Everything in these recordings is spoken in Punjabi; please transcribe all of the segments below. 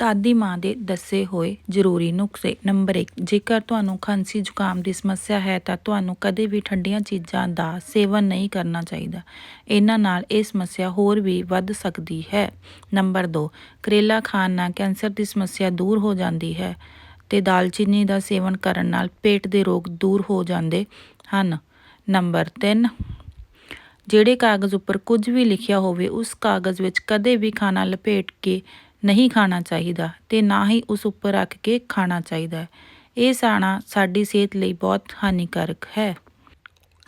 ਦਾਦੀ ਮਾਂ ਦੇ ਦੱਸੇ ਹੋਏ ਜ਼ਰੂਰੀ ਨੁਸਖੇ ਨੰਬਰ 1 ਜੇਕਰ ਤੁਹਾਨੂੰ ਖਾਂਸੀ ਜ਼ੁਕਾਮ ਦੀ ਸਮੱਸਿਆ ਹੈ ਤਾਂ ਤੁਹਾਨੂੰ ਕਦੇ ਵੀ ਠੰਡੀਆਂ ਚੀਜ਼ਾਂ ਦਾ ਸੇਵਨ ਨਹੀਂ ਕਰਨਾ ਚਾਹੀਦਾ। ਇਹਨਾਂ ਨਾਲ ਇਹ ਸਮੱਸਿਆ ਹੋਰ ਵੀ ਵੱਧ ਸਕਦੀ ਹੈ। ਨੰਬਰ 2 ਕਰੇਲਾ ਖਾਣ ਨਾਲ ਕੈਂਸਰ ਦੀ ਸਮੱਸਿਆ ਦੂਰ ਹੋ ਜਾਂਦੀ ਹੈ ਤੇ ਦਾਲਚੀਨੀ ਦਾ ਸੇਵਨ ਕਰਨ ਨਾਲ ਪੇਟ ਦੇ ਰੋਗ ਦੂਰ ਹੋ ਜਾਂਦੇ ਹਨ। ਨੰਬਰ 3 ਜਿਹੜੇ ਕਾਗਜ਼ ਉੱਪਰ ਕੁਝ ਵੀ ਲਿਖਿਆ ਹੋਵੇ, ਉਸ ਕਾਗਜ਼ ਵਿੱਚ ਕਦੇ ਵੀ ਖਾਣਾ ਲਪੇਟ ਕੇ ਨਹੀਂ ਖਾਣਾ ਚਾਹੀਦਾ ਤੇ ਨਾ ਹੀ ਉਸ ਉੱਪਰ ਰੱਖ ਕੇ ਖਾਣਾ ਚਾਹੀਦਾ ਇਹ ਸਾਣਾ ਸਾਡੀ ਸਿਹਤ ਲਈ ਬਹੁਤ ਹਾਨੀਕਾਰਕ ਹੈ।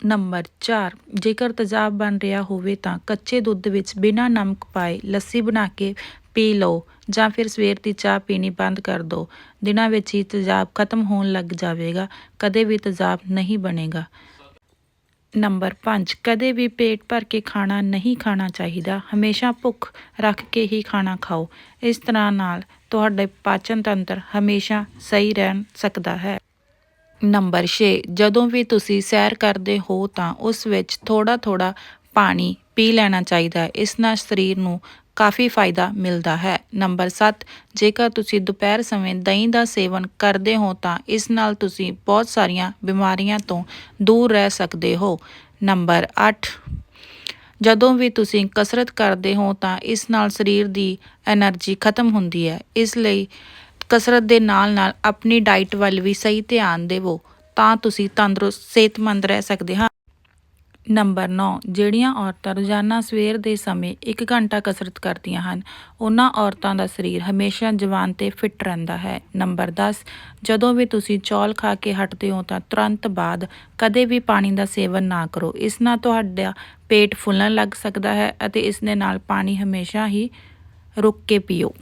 ਨੰਬਰ 4 ਜੇਕਰ ਤੇਜ਼ਾਬ ਬਣ ਰਿਹਾ ਹੋਵੇ ਤਾਂ ਕੱਚੇ ਦੁੱਧ ਵਿੱਚ ਬਿਨਾਂ ਨਮਕ ਪਾਏ ਲੱਸੀ ਬਣਾ ਕੇ ਪੀ ਲਓ ਜਾਂ ਫਿਰ ਸਵੇਰ ਦੀ ਚਾਹ ਪੀਣੀ ਬੰਦ ਕਰ ਦਿਓ ਦਿਨਾਂ ਵਿੱਚ ਹੀ ਤੇਜ਼ਾਬ ਖਤਮ ਹੋਣ ਲੱਗ ਜਾਵੇਗਾ, ਕਦੇ ਵੀ ਤੇਜ਼ਾਬ ਨਹੀਂ ਬਣੇਗਾ। ਨੰਬਰ 5 ਕਦੇ ਵੀ ਪੇਟ ਭਰ ਕੇ ਖਾਣਾ ਨਹੀਂ ਖਾਣਾ ਚਾਹੀਦਾ। ਹਮੇਸ਼ਾ ਭੁੱਖ ਰੱਖ ਕੇ ਹੀ ਖਾਣਾ ਖਾਓ। ਇਸ ਤਰ੍ਹਾਂ ਨਾਲ ਤੁਹਾਡੇ ਪਾਚਨ ਤੰਤਰ ਹਮੇਸ਼ਾ ਸਹੀ ਰਹਿ ਸਕਦਾ ਹੈ। ਨੰਬਰ 6 ਜਦੋਂ ਵੀ ਤੁਸੀਂ ਸੈਰ ਕਰਦੇ ਹੋ ਤਾਂ ਉਸ ਵਿੱਚ ਥੋੜਾ ਥੋੜਾ ਪਾਣੀ ਪੀ ਲੈਣਾ ਚਾਹੀਦਾ ਹੈ। ਇਸ ਨਾਲ ਸਰੀਰ ਨੂੰ ਕਾਫੀ ਫਾਇਦਾ ਮਿਲਦਾ ਹੈ। ਨੰਬਰ 7 ਜੇਕਰ ਤੁਸੀਂ ਦੁਪਹਿਰ ਸਮੇਂ ਦਹੀਂ ਦਾ ਸੇਵਨ ਕਰਦੇ ਹੋ ਤਾਂ ਇਸ ਨਾਲ ਤੁਸੀਂ ਬਹੁਤ ਸਾਰੀਆਂ ਬਿਮਾਰੀਆਂ ਤੋਂ ਦੂਰ ਰਹਿ ਸਕਦੇ ਹੋ। ਨੰਬਰ 8 ਜਦੋਂ ਵੀ ਤੁਸੀਂ ਕਸਰਤ ਕਰਦੇ ਹੋ ਤਾਂ ਇਸ ਨਾਲ ਸਰੀਰ ਦੀ એનર્ਜੀ ਖਤਮ ਹੁੰਦੀ ਹੈ। ਇਸ ਲਈ ਕਸਰਤ ਦੇ ਨਾਲ-ਨਾਲ ਆਪਣੀ ਡਾਈਟ ਵੱਲ ਵੀ ਸਹੀ ਧਿਆਨ ਦੇਵੋ ਤਾਂ ਤੁਸੀਂ ਤੰਦਰੁਸਤ, ਸਿਹਤਮੰਦ ਰਹਿ ਸਕਦੇ ਹਾਂ। ਨੰਬਰ 9 ਜਿਹੜੀਆਂ ਔਰਤਾਂ ਰੋਜ਼ਾਨਾ ਸਵੇਰ ਦੇ ਸਮੇਂ 1 ਘੰਟਾ ਕਸਰਤ ਕਰਦੀਆਂ ਹਨ, ਉਹਨਾਂ ਔਰਤਾਂ ਦਾ ਸਰੀਰ ਹਮੇਸ਼ਾ ਜਵਾਨ ਤੇ ਫਿੱਟ ਰਹਿੰਦਾ ਹੈ। ਨੰਬਰ 10 ਜਦੋਂ ਵੀ ਤੁਸੀਂ ਚੌਲ ਖਾ ਕੇ ਹਟਦੇ ਹੋ ਤਾਂ ਤੁਰੰਤ ਬਾਅਦ ਕਦੇ ਵੀ ਪਾਣੀ ਦਾ ਸੇਵਨ ਨਾ ਕਰੋ। ਇਸ ਨਾਲ ਤੁਹਾਡਾ ਪੇਟ ਫੁੱਲਣ ਲੱਗ ਸਕਦਾ ਹੈ ਅਤੇ ਇਸ ਦੇ ਨਾਲ ਪਾਣੀ ਹਮੇਸ਼ਾ ਹੀ ਰੁੱਕ ਕੇ ਪੀਓ।